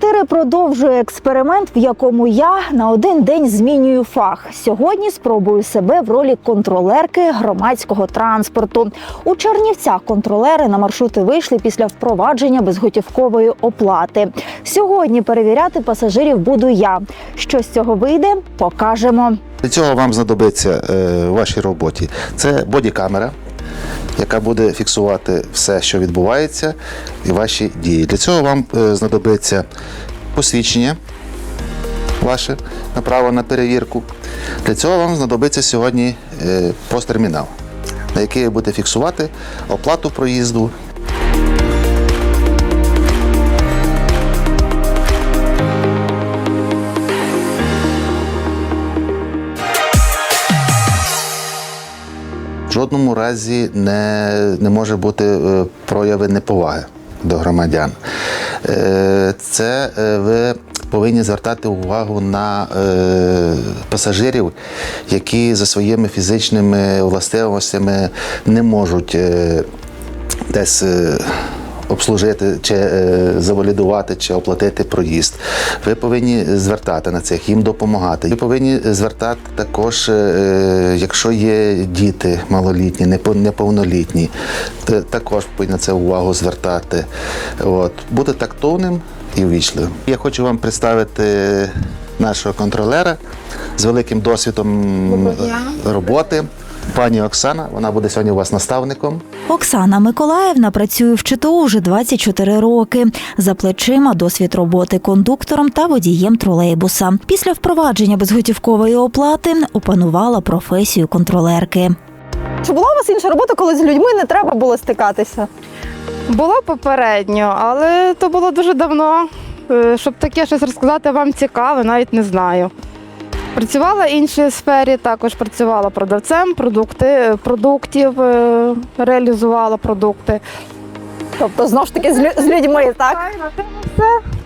4 продовжує експеримент, в якому я на один день змінюю фах. Сьогодні спробую себе в ролі контролерки громадського транспорту. У Чернівцях контролери на маршрути вийшли після впровадження безготівкової оплати. Сьогодні перевіряти пасажирів буду я. Що з цього вийде, покажемо. Для цього вам знадобиться е, в вашій роботі. Це бодікамера, яка буде фіксувати все, що відбувається, і ваші дії. Для цього вам е, знадобиться посвідчення ваше на право на перевірку. Для цього вам знадобиться сьогодні е, посттермінал, на який ви будете фіксувати оплату проїзду. Жодному разі не, не може бути е, прояви неповаги до громадян. Е, Це е, ви повинні звертати увагу на пасажирів, які за своїми фізичними властивостями не можуть десь. Е, Обслужити чи е, завалідувати, чи оплатити проїзд. Ви повинні звертати на цих, їм допомагати. Ви повинні звертати також, е, якщо є діти малолітні, непо- неповнолітні, також повинні на це увагу звертати. От. Бути тактовним і ввічливим. Я хочу вам представити нашого контролера з великим досвідом роботи. Пані Оксана, вона буде сьогодні у вас наставником. Оксана Миколаївна працює в ЧТУ вже 24 роки. За плечима досвід роботи кондуктором та водієм тролейбуса. Після впровадження безготівкової оплати опанувала професію контролерки. Чи була у вас інша робота, коли з людьми не треба було стикатися? Було попередньо, але то було дуже давно. Е, Щоб таке щось розказати вам цікаве, навіть не знаю. Працювала в іншій сфері, також працювала продавцем продукти, продуктів, е, реалізувала продукти. Тобто, знову ж таки, з, людьми, так?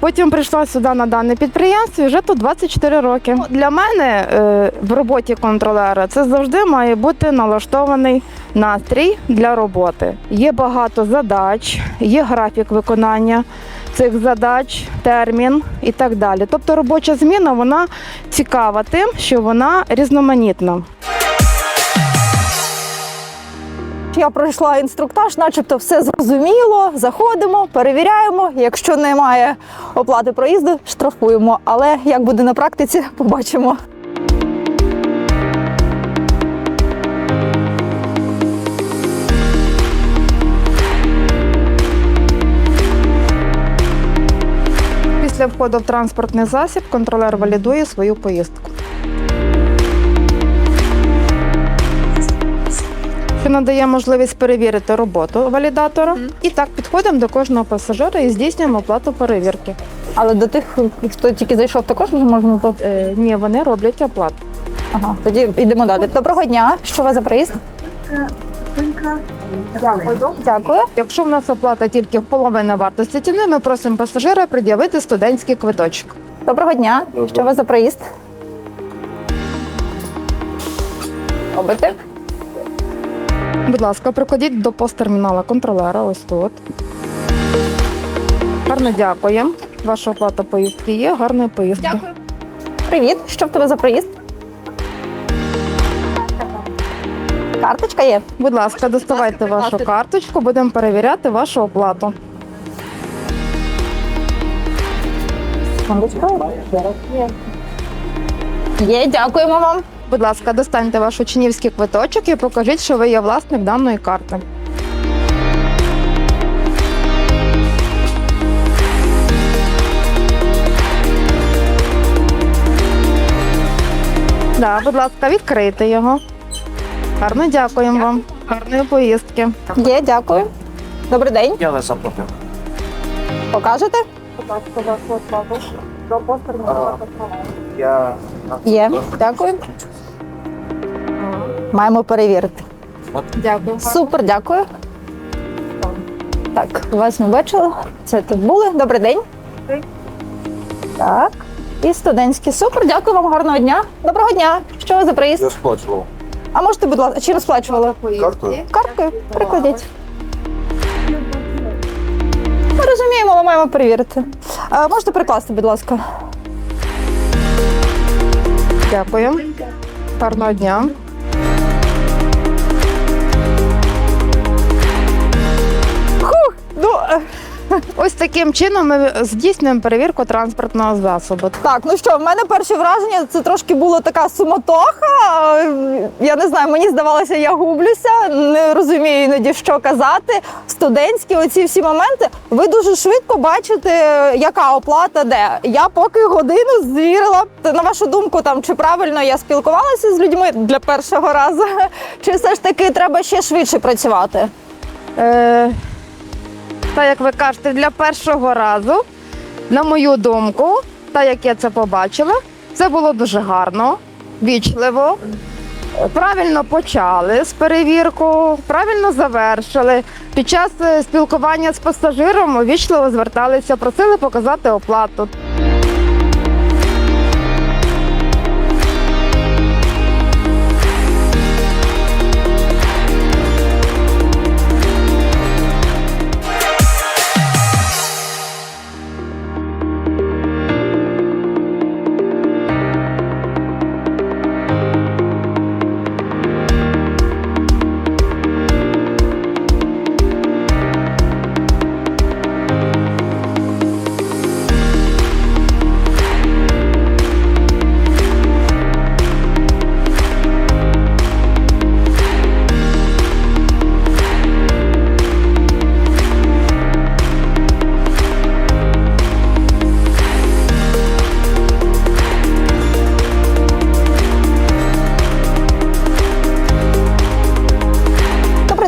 Потім прийшла сюди на дане підприємство і вже тут 24 роки. Для мене е, в роботі контролера це завжди має бути налаштований настрій для роботи. Є багато задач, є графік виконання цих задач, термін і так далі. Тобто робоча зміна вона цікава тим, що вона різноманітна. Я пройшла інструктаж, начебто все зрозуміло. Заходимо, перевіряємо. Якщо немає оплати проїзду, штрафуємо. Але як буде на практиці, побачимо. Після входу в транспортний засіб контролер валідує свою поїздку. Що надає можливість перевірити роботу валідатора. І так підходимо до кожного пасажира і здійснюємо оплату перевірки. Але до тих, хто тільки зайшов, також вже можна було. Е, ні, вони роблять оплату. Ага, тоді йдемо далі. Доброго дня. Що у вас за проїзд? Дякую. Якщо в нас оплата тільки в половину вартості ціни, ми просимо пасажира пред'явити студентський квиточок. Доброго дня. Що у вас за проїзд? Робите? Будь ласка, приходіть до посттермінала контролера. Ось тут. Гарно дякуємо. Ваша оплата поїздки є. Гарної поїздки. Дякую. Привіт. Що в тебе за проїзд? Карточка є. Будь ласка, доставайте вашу карточку, будемо перевіряти вашу оплату. Секундочку. Є, дякуємо вам. Будь ласка, достаньте ваш учнівський квиточок і покажіть, що ви є власник даної карти. Да, будь ласка, відкрийте його. Гарно дякуємо вам. Гарної поїздки. Є, дякую. Добрий день. Я не заплатив. Покажете? Я Є, дякую. Маємо перевірити. Дякую. Супер, дякую. Так, вас ми бачили. Це тут були. Добрий день. Так. І студентський. Супер, дякую вам, гарного дня. Доброго дня. Що ви за приїзд? я сплачував. А можете, будь ласка, чи розплачували? Картою? Карткою? Прикладіть. Ми розуміємо, але маємо перевірити. А, можете прикласти, будь ласка. Дякую. Гарного дня. Ось таким чином ми здійснюємо перевірку транспортного засобу. так, ну що, в мене перше враження це трошки була така суматоха. Я не знаю, мені здавалося, я гублюся, не розумію іноді, що казати. Студентські оці всі моменти. Ви дуже швидко бачите, яка оплата де. Я поки годину звірила. На вашу думку, там чи правильно я спілкувалася з людьми для першого разу, чи все ж таки треба ще швидше працювати? Е, та як ви кажете, для першого разу, на мою думку, та як я це побачила, це було дуже гарно, вічливо. Правильно почали з перевірку, правильно завершили. Під час е, спілкування з пасажиром вічливо зверталися, просили показати оплату.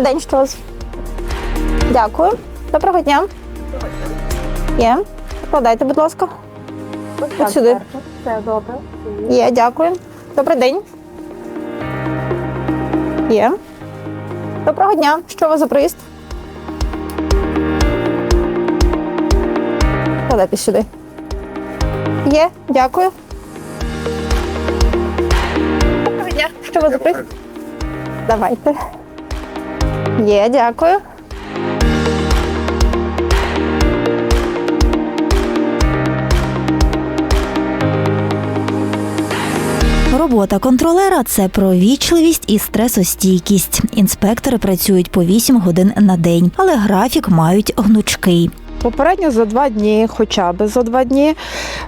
День, що вас? Дякую. Доброго дня. Є. Подайте, будь ласка. От сюди. Все добре. Є, дякую. Добрий день. Є. Доброго дня. Що у вас за приїзд? Подайте сюди. Є, дякую. Доброго дня. Що у вас за приїзд? Давайте. Є, дякую. Робота контролера це про вічливість і стресостійкість. Інспектори працюють по 8 годин на день, але графік мають гнучкий. Попередньо за два дні, хоча б за два дні,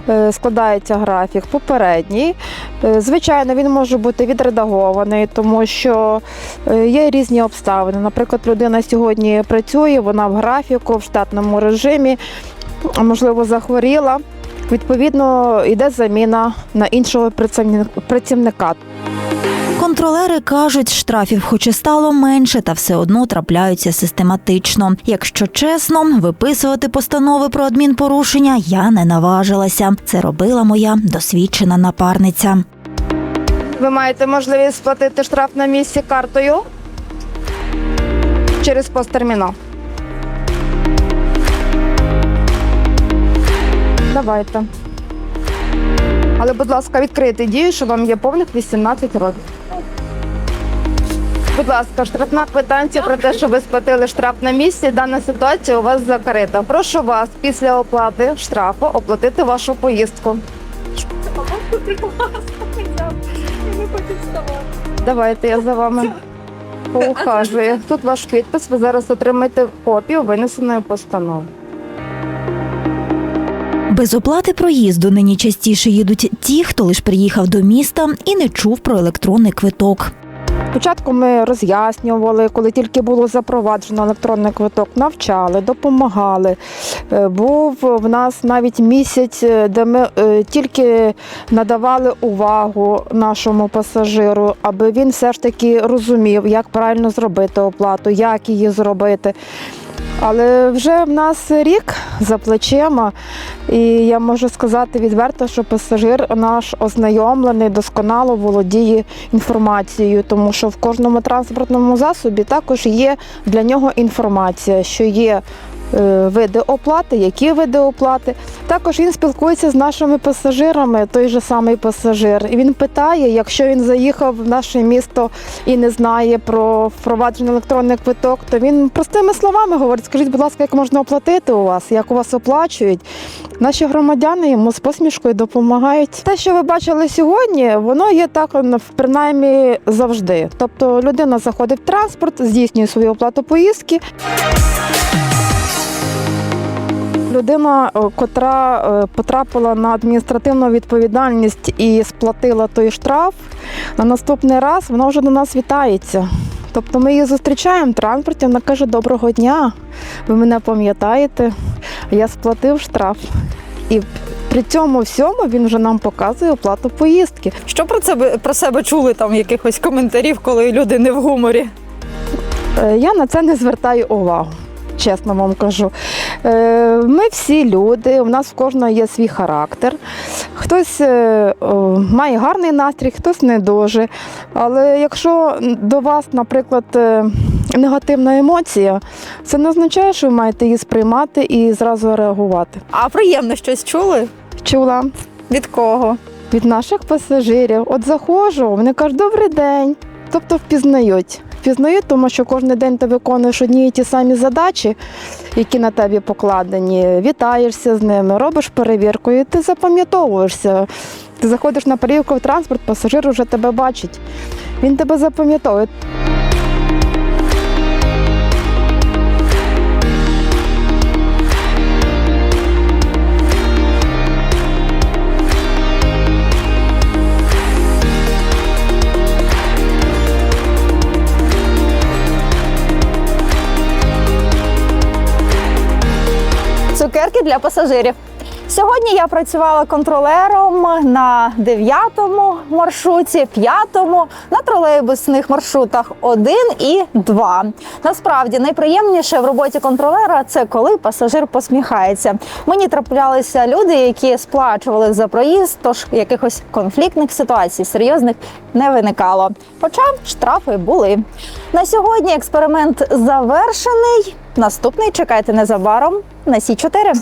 е, складається графік. Попередній. Е, Звичайно, він може бути відредагований, тому що е, є різні обставини. Наприклад, людина сьогодні працює, вона в графіку, в штатному режимі, можливо, захворіла. Відповідно, йде заміна на іншого працівни- працівника. Контролери кажуть, штрафів хоч і стало менше, та все одно трапляються систематично. Якщо чесно, виписувати постанови про адмінпорушення я не наважилася. Це робила моя досвідчена напарниця. Ви маєте можливість сплатити штраф на місці картою через посттермінал. Давайте. Але, будь ласка, відкрийте дію, що вам є повних 18 років. Будь ласка, штрафна квитанція про те, що ви сплатили штраф на місці. Дана ситуація у вас закрита. Прошу вас після оплати штрафу оплатити вашу поїздку. Давайте я за вами поухажую. Тут ваш підпис. Ви зараз отримаєте копію винесеної постанови. Без оплати проїзду нині частіше їдуть ті, хто лише приїхав до міста і не чув про електронний квиток. Спочатку ми роз'яснювали, коли тільки було запроваджено електронний квиток, навчали, допомагали. Е, Був в нас навіть місяць, е, де ми е, тільки надавали увагу нашому пасажиру, аби він все ж таки розумів, як правильно зробити оплату, як її зробити. Але вже в нас рік за плечима, і я можу сказати відверто, що пасажир наш ознайомлений, досконало володіє інформацією, тому що в кожному транспортному засобі також є для нього інформація, що є види оплати, які види оплати. Також він спілкується з нашими пасажирами, той же самий пасажир. І він питає, якщо він заїхав в наше місто і не знає про впроваджений електронний квиток, то він простими словами говорить: скажіть, будь ласка, як можна оплатити у вас, як у вас оплачують. Наші громадяни йому з посмішкою допомагають. Те, що ви бачили сьогодні, воно є так принаймні завжди. Тобто людина заходить в транспорт, здійснює свою оплату поїздки. Людина, е, котра е, потрапила на адміністративну відповідальність і сплатила той штраф, на наступний раз вона вже до нас вітається. Тобто ми її зустрічаємо в транспорті, вона каже: Доброго дня, ви мене пам'ятаєте, я сплатив штраф. І при цьому всьому він вже нам показує оплату поїздки. Що про це про себе чули там якихось коментарів, коли люди не в гуморі? Е, Я на це не звертаю увагу. Чесно вам кажу. Е, Ми всі люди, у нас в кожного є свій характер. Хтось е, має гарний настрій, хтось не дуже. Але якщо до вас, наприклад, е, негативна емоція, це не означає, що ви маєте її сприймати і зразу реагувати. А приємно щось чули? Чула Від кого? від наших пасажирів. От заходжу, вони кажуть, добрий день. Тобто впізнають. Впізнають, тому що кожен день ти виконуєш одні і ті самі задачі, які на тебе покладені. Вітаєшся з ними, робиш перевірку, і ти запам'ятовуєшся. Ти заходиш на перевірку в транспорт, пасажир вже тебе бачить. Він тебе запам'ятовує. Для пасажирів. Сьогодні я працювала контролером на 9-му маршруті, 5-му, на тролейбусних маршрутах 1 і 2. Насправді найприємніше в роботі контролера це коли пасажир посміхається. Мені траплялися люди, які сплачували за проїзд, тож якихось конфліктних ситуацій серйозних не виникало. Хоча штрафи були. На сьогодні експеримент завершений. Наступний чекайте незабаром на Сі 4